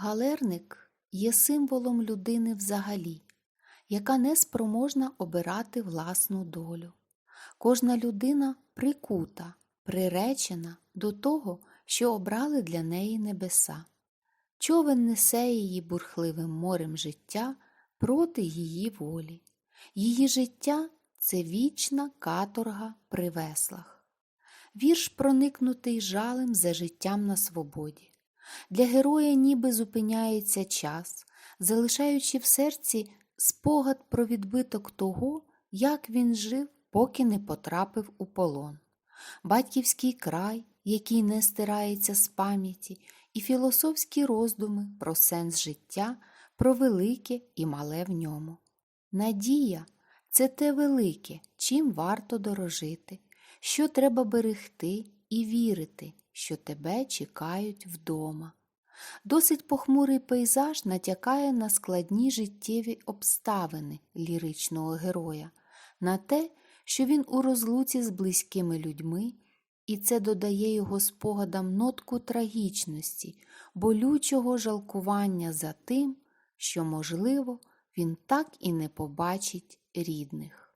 Галерник є символом людини взагалі, яка не спроможна обирати власну долю. Кожна людина прикута, приречена до того, що обрали для неї небеса. Човен несе її бурхливим морем життя проти її волі. Її життя це вічна каторга при веслах. Вірш проникнутий жалем за життям на свободі. Для героя ніби зупиняється час, залишаючи в серці спогад про відбиток того, як він жив, поки не потрапив у полон. Батьківський край, який не стирається з пам'яті, і філософські роздуми про сенс життя, про велике і мале в ньому. Надія це те велике, чим варто дорожити, що треба берегти і вірити, що тебе чекають вдома. Досить похмурий пейзаж натякає на складні життєві обставини ліричного героя, на те, що він у розлуці з близькими людьми, і це додає його спогадам нотку трагічності, болючого жалкування за тим, що, можливо, він так і не побачить рідних.